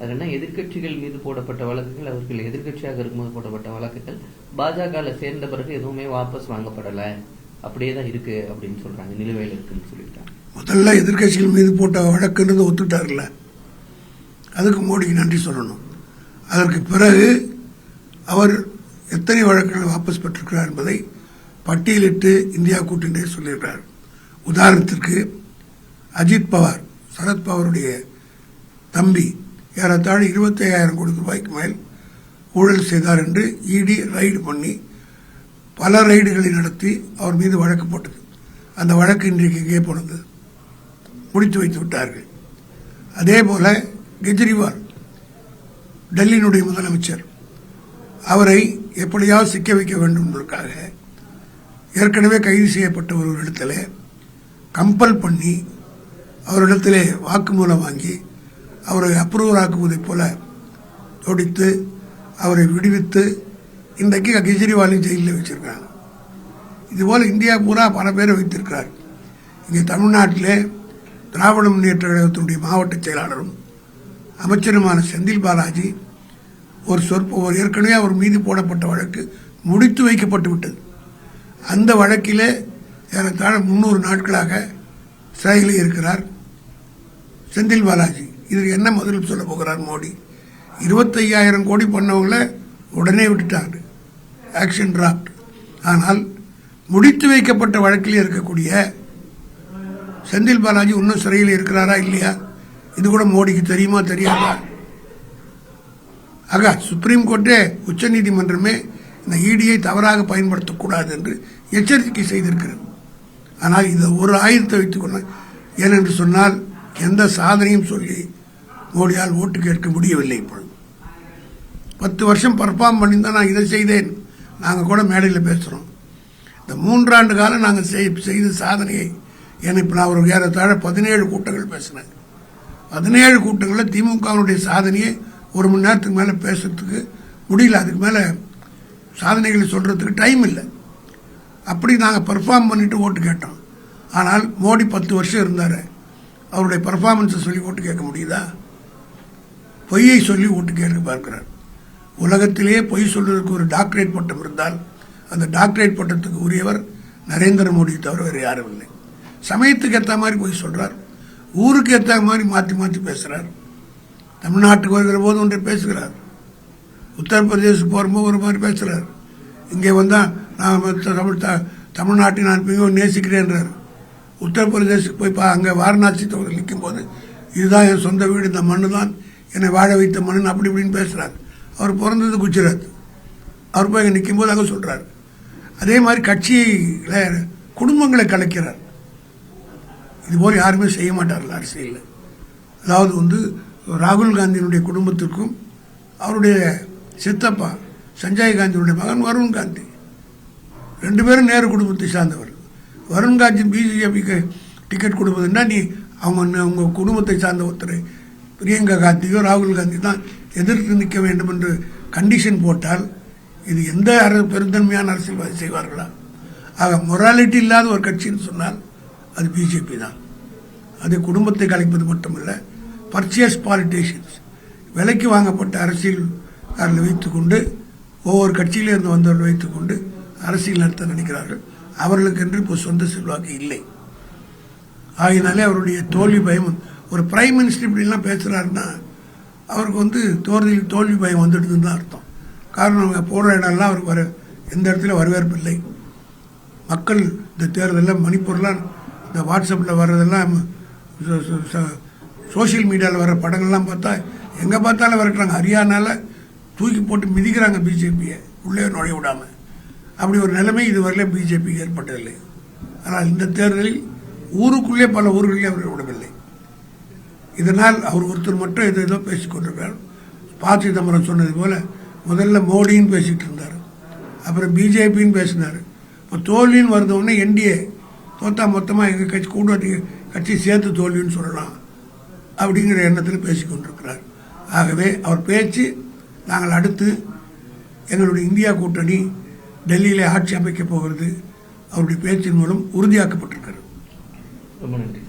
அது எதிர்கட்சிகள் எதிர்க்கட்சிகள் மீது போடப்பட்ட வழக்குகள் அவர்கள் எதிர்க்கட்சியாக இருக்கும்போது போடப்பட்ட வழக்குகள் பாஜகவில் சேர்ந்த பிறகு எதுவுமே வாபஸ் வாங்கப்படலை. அப்படியே தான் இருக்கு அப்படின்னு சொல்றாங்க நிலுவையில் இருக்குன்னு சொல்லியிருக்காங்க. முதல்ல எதிர்க்கட்சிகள் மீது போட்ட வழக்குன்றது ஒத்துட்டார்ல. அதுக்கு மோடிக்கு நன்றி சொல்லணும். அதற்கு பிறகு அவர் எத்தனை வழக்குகளை வாபஸ் பெற்றிருக்கிறார் என்பதை பட்டியலிட்டு இந்தியா கூட்டணியை சொல்லியிருக்கிறார். உதாரணத்திற்கு அஜித் பவார் சரத் பவாருடைய தம்பி ஏறத்தாழ இருபத்தையாயிரம் கோடி ரூபாய்க்கு மேல் ஊழல் செய்தார் என்று இடி ரைடு பண்ணி பல ரைடுகளை நடத்தி அவர் மீது வழக்கு போட்டது. அந்த வழக்கு இன்றைக்கு எங்கே போனது. முடித்து வைத்து விட்டார்கள். அதே போல கெஜ்ரிவால் டெல்லியினுடைய முதலமைச்சர் அவரை எப்படியாவது சிக்க வைக்க வேண்டும் என்பதற்காக ஏற்கனவே கைது செய்யப்பட்ட ஒரு இடத்துல கம்பல் பண்ணி அவரிடத்திலே வாக்குமூலம் வாங்கி அவரை அப்ரூவல் ஆக்குவதைப் போல தொடித்து அவரை விடுவித்து இன்றைக்கு கெஜ்ரிவாலையும் ஜெயிலில் வச்சிருக்காங்க இதுபோல் இந்தியா பூரா பல பேரை வைத்திருக்கிறார். இங்கே தமிழ்நாட்டிலே திராவிட முன்னேற்ற கழகத்தினுடைய மாவட்ட செயலாளரும் அமைச்சருமான செந்தில் பாலாஜி ஒரு சொற்ப ஒரு ஏற்கனவே அவர் மீது போடப்பட்ட வழக்கு முடித்து வைக்கப்பட்டு விட்டது. அந்த வழக்கிலே ஏறத்தாழ முந்நூறு நாட்களாக சிறையில் இருக்கிறார் செந்தில் பாலாஜி. இதுக்கு என்ன பதில் சொல்ல போகிறார் மோடி? இருபத்தையாயிரம் கோடி பண்ணவங்கள உடனே விட்டுட்டார். ஆக்ஷன் டிராப்ட் ஆனால் முடித்து வைக்கப்பட்ட வழக்கில் இருக்கக்கூடிய செந்தில் பாலாஜி இன்னும் சிறையில் இருக்கிறாரா இல்லையா? இது கூட மோடிக்கு தெரியுமா தெரியாதா? ஆக சுப்ரீம் கோர்ட்டே உச்சநீதிமன்றமே இந்த இடியை தவறாக பயன்படுத்தக்கூடாது என்று எச்சரிக்கை செய்திருக்கிறது. ஆனால் இதை ஒரு ஆயுதத்தை வைத்துக் கொள்ள ஏனென்று சொன்னால் எந்த சாதனையும் சொல்லி மோடியால் ஓட்டு கேட்க முடியவில்லை இப்பொழுது. பத்து வருஷம் பர்ஃபார்ம் பண்ணி தான் நான் இதை செய்தேன். நாங்கள் கூட மேடையில் பேசுகிறோம் இந்த மூன்றாண்டு காலம் நாங்கள் செய்த சாதனையை ஏன்னா இப்போ நான் ஒரு ஏறத்தாழ பதினேழு கூட்டங்கள் பேசினேன். பதினேழு கூட்டங்களில் திமுகவினுடைய சாதனையை ஒரு மணி நேரத்துக்கு மேலே பேசுறதுக்கு முடியல. அதுக்கு மேலே சாதனைகளை சொல்கிறதுக்கு டைம் இல்லை. அப்படி நாங்கள் பர்ஃபார்ம் பண்ணிவிட்டு ஓட்டு கேட்டோம். ஆனால் மோடி பத்து வருஷம் இருந்தார். அவருடைய பர்ஃபார்மன்ஸை சொல்லி ஓட்டு கேட்க முடியுதா? பொய்யை சொல்லி ஓட்டு கேட்க பார்க்கிறார். உலகத்திலேயே பொய் சொல்வதற்கு ஒரு டாக்டரேட் பட்டம் இருந்தால் அந்த டாக்டரேட் பட்டத்துக்கு உரியவர் நரேந்திர மோடி தவிர வேறு யாரும் இல்லை. சமயத்துக்கு ஏற்ற மாதிரி பொய் சொல்கிறார் ஊருக்கு ஏற்ற மாதிரி மாற்றி மாற்றி பேசுகிறார் தமிழ்நாட்டுக்கு வருகிற போது ஒன்றை பேசுகிறார். உத்தரப்பிரதேசத்துக்கு போகும்போது ஒரு மாதிரி பேசுகிறார் இங்கே வந்தால் நான் தமிழ் த- தமிழ்நாட்டை நான் மிகவும் நேசிக்கிறேன்றார். உத்தரப்பிரதேசத்துக்கு போய் பா அங்கே வாரணாசி தொகுதியில் நிற்கும் போது இதுதான் என் சொந்த வீடு இந்த மண்ணு தான் என்னை வாழ வைத்த மண்ணு அப்படி இப்படின்னு பேசுறார். அவர் பிறந்தது குஜராத். அவர் போய் அங்கே நிற்கும் போது அங்கே சொல்கிறார் அதே மாதிரி கட்சியில் குடும்பங்களை கலைக்கிறார். இதுபோல் யாருமே செய்ய மாட்டார்கள் அரசியலில். அதாவது வந்து ராகுல் காந்தியினுடைய குடும்பத்திற்கும் அவருடைய சித்தப்பா சஞ்சய் காந்தியினுடைய மகன் வருண் காந்தி ரெண்டு பேரும் நேரு குடும்பத்தை சார்ந்தவர் வருண்காட்சி பிஜேபிக்கு டிக்கெட் கொடுப்பதுன்னா நீ அவங்க அவங்க குடும்பத்தை சார்ந்த ஒருத்தர் பிரியங்கா காந்தியோ ராகுல் காந்தி தான் எதிர்த்து நிற்க வேண்டும் என்று கண்டிஷன் போட்டால் இது எந்த அரசு பெருந்தன்மையான அரசியல்வாதி செய்வார்களா? ஆக மொராலிட்டி இல்லாத ஒரு கட்சின்னு சொன்னால் அது பிஜேபி தான். அது குடும்பத்தை கலைப்பது மட்டுமல்ல பர்ச்சேஸ் பாலிட்டிஷியன்ஸ் விலைக்கு வாங்கப்பட்ட அரசியல் அதில் வைத்துக்கொண்டு ஒவ்வொரு கட்சியிலிருந்து வந்தவர்கள் வைத்துக்கொண்டு அரசியல் நடத்த நினைக்கிறார்கள். அவர்களுக்கென்று இப்போ சொந்த செல்வாக்கு இல்லை. ஆகினாலே அவருடைய தோல்வி பயம் ஒரு பிரைம் மினிஸ்டர் இப்படிலாம் பேசுகிறாருன்னா அவருக்கு வந்து தோல்வி தோல்வி பயம் வந்துடுதுன்னு தான் அர்த்தம். காரணம் அவங்க போடுற இடம்லாம் அவருக்கு வர எந்த இடத்துல வரவேற்பு இல்லை. மக்கள் இந்த தேர்தலில் மணிப்பூர்லாம் இந்த வாட்ஸ்அப்பில் வர்றதெல்லாம் சோஷியல் மீடியாவில் வர படங்கள்லாம் பார்த்தா எங்கே பார்த்தாலும் விரட்டுறாங்க. ஹரியானால தூக்கி போட்டு மிதிக்கிறாங்க பிஜேபியை உள்ளே நுழைய விடாமல் அப்படி ஒரு நிலைமை இதுவரையிலே பிஜேபிக்கு ஏற்பட்டதில்லை. ஆனால் இந்த தேர்தலில் ஊருக்குள்ளே பல ஊர்களிலே அவர் விடவில்லை. இதனால் அவர் ஒருத்தர் மட்டும் எது ஏதோ பேசிக்கொண்டிருக்கார் பா சிதம்பரம் சொன்னது போல முதல்ல மோடின்னு பேசிகிட்டு இருந்தார். அப்புறம் பிஜேபின்னு பேசினார். இப்போ தோல்வின்னு வந்தவுடனே என்டிஏ தோத்தா மொத்தமாக எங்கள் கட்சி கூட்டணி கட்சி சேர்த்து தோல்வின்னு சொல்லலாம் அப்படிங்கிற எண்ணத்தில் பேசிக்கொண்டிருக்கிறார் ஆகவே அவர் பேச்சு நாங்கள் அடுத்து எங்களுடைய இந்தியா கூட்டணி டெல்லியிலே ஆட்சி அமைக்கப் போகிறது. அவருடைய பேச்சின் மூலம் உறுதியாக்கப்பட்டிருக்கிறது. ரொம்ப நன்றி.